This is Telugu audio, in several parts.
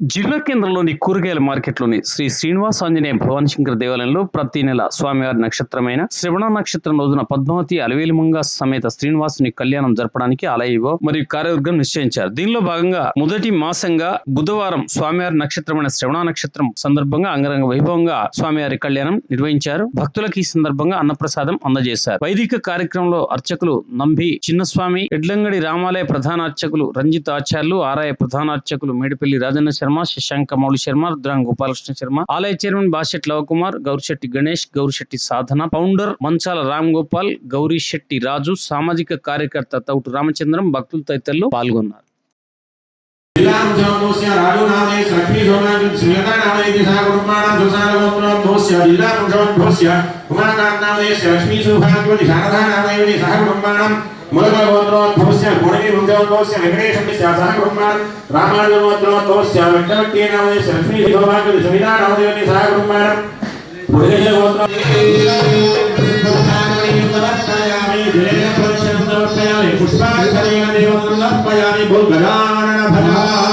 జిల్లా కేంద్రంలోని కూరగాయల మార్కెట్లోని శ్రీ శ్రీనివాస ఆంజనేయ భవానీ శంకర దేవాలయంలో ప్రతి నెల స్వామివారి నక్షత్రమైన శ్రవణ నక్షత్రం రోజున పద్మావతి అలవేలిమంగ సమేత శ్రీనివాసుని కళ్యాణం జరపడానికి ఆలయో మరియు కార్యవర్గం నిశ్చయించారు. దీనిలో భాగంగా మొదటి మాసంగా బుధవారం స్వామివారి నక్షత్రమైన శ్రవణ నక్షత్రం సందర్భంగా అంగరంగ వైభవంగా స్వామివారి కళ్యాణం నిర్వహించారు. భక్తులకు ఈ సందర్భంగా అన్నప్రసాదం అందజేశారు. వైదిక కార్యక్రమంలో అర్చకులు నంబి చిన్నస్వామి ఎడ్లంగడి రామాలయ ప్రధాన అర్చకులు రంజిత్ ఆచార్యులు ఆరాయ ప్రధాన అర్చకులు మేడిపల్లి రాజన్న శర్మ శశాంక మౌళి శర్మ రుద్రాంగ గోపాలకృష్ణ శర్మ ఆలయ చైర్మన్ బాషెట్ లవకుమార్ గౌరిశెట్టి గణేష్ గౌరిశెట్టి సాధన ఫౌండర్ మంచాల రామ్ గోపాల్ గౌరీశెట్టి రాజు సామాజిక కార్యకర్త తౌటు రామచంద్రం భక్తులు తదితరులు పాల్గొన్నారు. జిల్లాముఖ్యోద్భవస్య రాజునామే లక్ష్మీశోభాగ్యం శ్రీలతానామేతి సహ కుటుంబానాం సుసారగోత్రోద్భవస్య జిల్లాముఖ్యోద్భవస్య కుమారకాంతనామేస్య లక్ష్మీశోభాగ్యం శారదానామేతి సహ కుటుంబానాం మూలగోత్రోద్భవస్య గుణవి వృందోద్భవస్య వెంకటేశమిస్య సహ కుటుంబాన్ రామానుజోద్భవస్య వెంకటవట్యేనామేస్య లక్ష్మీశోభాగ్యం సవితానామేతి సహ కుటుంబానాం పురుషగోత్రం పుష్పాక్షరేణ దేవం సమర్పయామి బుల్గజానన భగవానైకి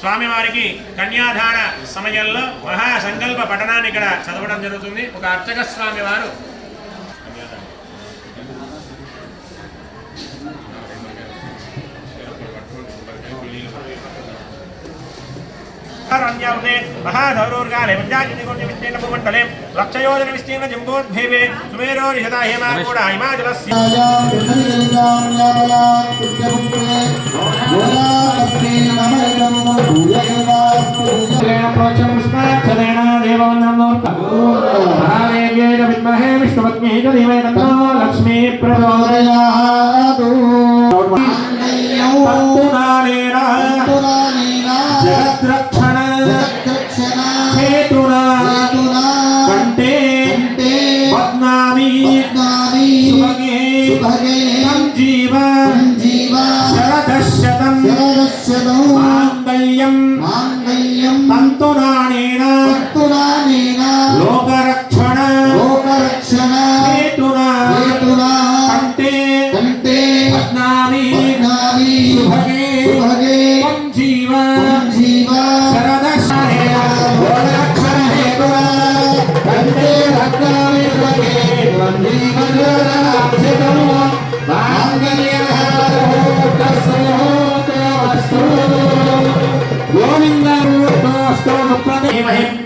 స్వామివారికి కన్యాదాన సమయంలో మహాసంకల్ప పఠనాన్ని ఇక్కడ చదవడం జరుగుతుంది. ఒక అర్చక స్వామి వారు మహాధౌరూర్గాలే లక్షయోజన విస్తీర్ణ జంబోద్భీవే సుమేరోరిషదా హేమాకూడ హిమాచలస్య. లక్ష్మీ జగద్రక్షణ హేతునా కంటే పద్మామి సుభగే సంజీవ శరదశతం మాంగళ్యం తంతునానేన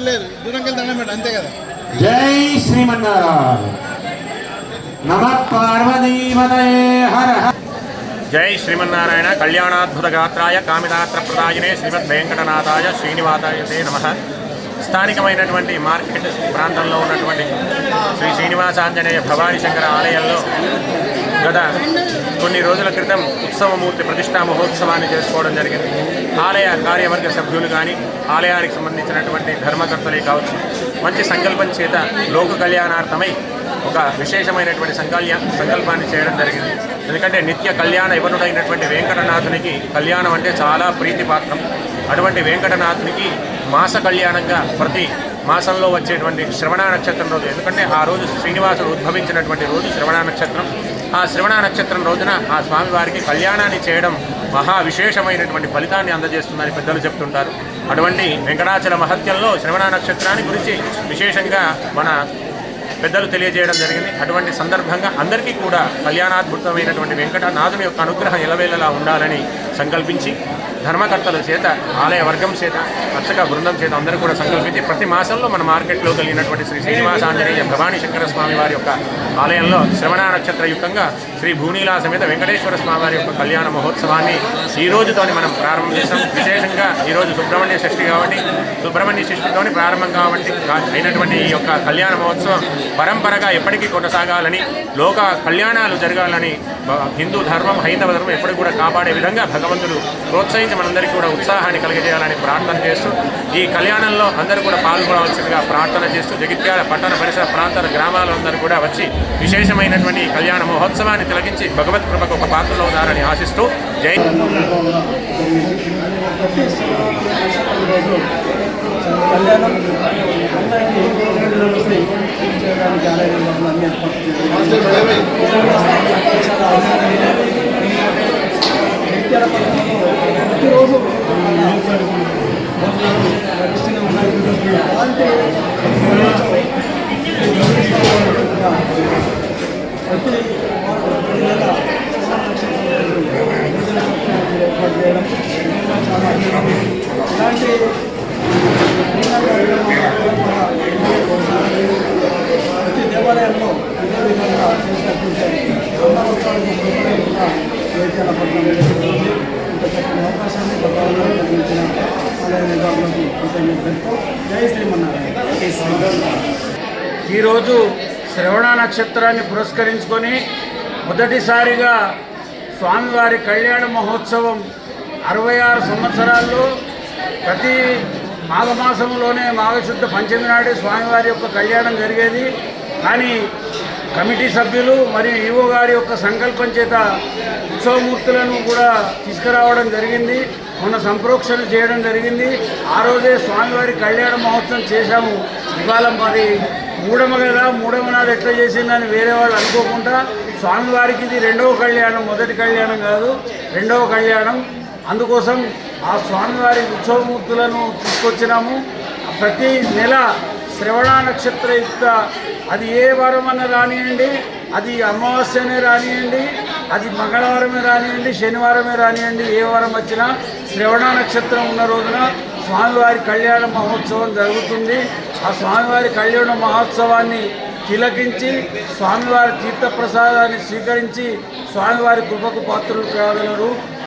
సత్ లేదు. దూరంకెళ్ళి దండం అంతే కదా? జై శ్రీమన్నారాయణ. నమ హర జై శ్రీమన్నారాయణ. కళ్యాణాద్భుత గాత్రాయ కామిదాత్ర ప్రదాయనే శ్రీమద్ వెంకటనాథాయ శ్రీనివాసాయ నమ. స్థానికమైనటువంటి మార్కెట్ ప్రాంతంలో ఉన్నటువంటి శ్రీ శ్రీనివాసాంజనేయ భవానీ శంకర ఆలయంలో గత కొన్ని రోజుల క్రితం ఉత్సవమూర్తి ప్రతిష్టా మహోత్సవాన్ని చేసుకోవడం జరిగింది. ఆలయ కార్యవర్గ సభ్యులు కానీ ఆలయానికి సంబంధించినటువంటి ధర్మకర్తలే కావచ్చు మంచి సంకల్పం చేత లోక కళ్యాణార్థమై ఒక విశేషమైనటువంటి సంకల్య సంకల్పాన్ని చేయడం జరిగింది. ఎందుకంటే నిత్య కళ్యాణ ఇవనుడైనటువంటి వెంకటనాథునికి కళ్యాణం అంటే చాలా ప్రీతిపాత్రం. అటువంటి వెంకటనాథునికి మాస కళ్యాణంగా ప్రతి మాసంలో వచ్చేటువంటి శ్రవణ నక్షత్రం రోజు. ఎందుకంటే ఆ రోజు శ్రీనివాసుడు ఉద్భవించినటువంటి రోజు శ్రవణ నక్షత్రం. ఆ శ్రవణ నక్షత్రం రోజున ఆ స్వామివారికి కళ్యాణాన్ని చేయడం మహా విశేషమైనటువంటి ఫలితాన్ని అందజేస్తుందని పెద్దలు చెప్తుంటారు. అటువంటి వెంకటాచల మహత్యంలో శ్రవణ నక్షత్రాన్ని గురించి విశేషంగా మన పెద్దలు తెలియజేయడం జరిగింది. అటువంటి సందర్భంగా అందరికీ కూడా కళ్యాణాద్భుతమైనటువంటి వెంకటనాథుని యొక్క అనుగ్రహం ఎలవేళలా ఉండాలని సంకల్పించి ధర్మకర్తల చేత ఆలయ వర్గం చేత అర్చక బృందం చేత అందరూ కూడా సంకల్పించి ప్రతి మాసంలో మన మార్కెట్లో కలిగినటువంటి శ్రీ శ్రీనివాస ఆంజనేయ భవానీ శంకర స్వామి వారి యొక్క ఆలయంలో శ్రవణ నక్షత్ర యుక్తంగా శ్రీ భూనీలా సమేత వెంకటేశ్వర స్వామి వారి యొక్క కళ్యాణ మహోత్సవాన్ని ఈ రోజుతోని మనం ప్రారంభం చేస్తాం. విశేషంగా ఈరోజు సుబ్రహ్మణ్య షష్ఠి కాబట్టి సుబ్రహ్మణ్య షష్ఠితోని ప్రారంభం కాబట్టి అయినటువంటి ఈ యొక్క కళ్యాణ మహోత్సవం పరంపరగా ఎప్పటికీ కొనసాగాలని లోక కళ్యాణాలు జరగాలని హిందూ ధర్మం హైందవ ధర్మం ఎప్పటికీ కూడా కాపాడే విధంగా భగవంతుడు ప్రోత్సహించి మనందరికీ కూడా ఉత్సాహాన్ని కలిగజేయాలని ప్రార్థన చేస్తూ ఈ కళ్యాణంలో అందరూ కూడా పాల్గొనవలసిందిగా ప్రార్థన చేస్తూ జగిత్యాల పట్టణ పరిసర ప్రాంతాల గ్రామాలందరూ కూడా వచ్చి విశేషమైనటువంటి కళ్యాణ మహోత్సవాన్ని తొలగించి భగవత్ కృపకు ఒక పాత్రలో ఉన్నారని ఆశిస్తూ జై కళ్యాణం అందరికీ చేయడానికి ఆలయంలో ఉన్న అన్ని ఏర్పాట్లు చేయాలి. చాలా ఆనందంగా ఉంది. జగిత్యాల పట్టణంలో ప్రతిరోజు భోజనాలు నడుస్తూనే ఉన్నాయి అలాంటి ప్రతి ప్రతి నెల సమాన నక్షత్రం ఏర్పాటు చేయడం నిజంగా చాలా ఆనందంగా ఉంది. ఇలాంటి ప్రతి దేవాలయంలో ఇదే విధంగా చేసినట్టుంటే బ్రహ్మోత్సవాలకు కూడా ఇంత చక్కని అవకాశాన్ని కలిగించిన ఆలయ కృతజ్ఞతలతో శ్రీమన్నారాయణ ఈరోజు శ్రవణ నక్షత్రాన్ని పురస్కరించుకొని మొదటిసారిగా స్వామివారి కళ్యాణ మహోత్సవం అరవై ఆరు సంవత్సరాల్లో ప్రతి మాఘమాసంలోనే మాఘశుద్ధ పంచమి నాడే స్వామివారి యొక్క కళ్యాణం జరిగేది. కానీ కమిటీ సభ్యులు మరియు ఈవో గారి యొక్క సంకల్పం చేత ఉత్సవమూర్తులను కూడా తీసుకురావడం జరిగింది. మొన్న సంప్రోక్షణ చేయడం జరిగింది. ఆ రోజే స్వామివారి కళ్యాణ మహోత్సవం చేశాము. ఇవాళ మరి మూడమ కదా. మూడమ నాడు ఎట్లా చేసిందని వేరే వాళ్ళు అనుకోకుండా స్వామివారికి ఇది రెండవ కళ్యాణం మొదటి కళ్యాణం కాదు రెండవ కళ్యాణం. అందుకోసం ఆ స్వామివారి ఉత్సవమూర్తులను తీసుకొచ్చినాము. ప్రతి నెల శ్రవణ నక్షత్రయుక్త అది ఏ వారం అన్న రానియండి అది అమావాస్యనే రానియండి అది మంగళవారమే రానియండి శనివారమే రానియండి ఏ వారం వచ్చినా శ్రవణ నక్షత్రం ఉన్న రోజున స్వామివారి కళ్యాణ మహోత్సవం జరుగుతుంది. ఆ స్వామివారి కళ్యాణ మహోత్సవాన్ని తిలకించి స్వామివారి తీర్థప్రసాదాన్ని స్వీకరించి స్వామివారి కృపకు పాత్రలు కాగలరు.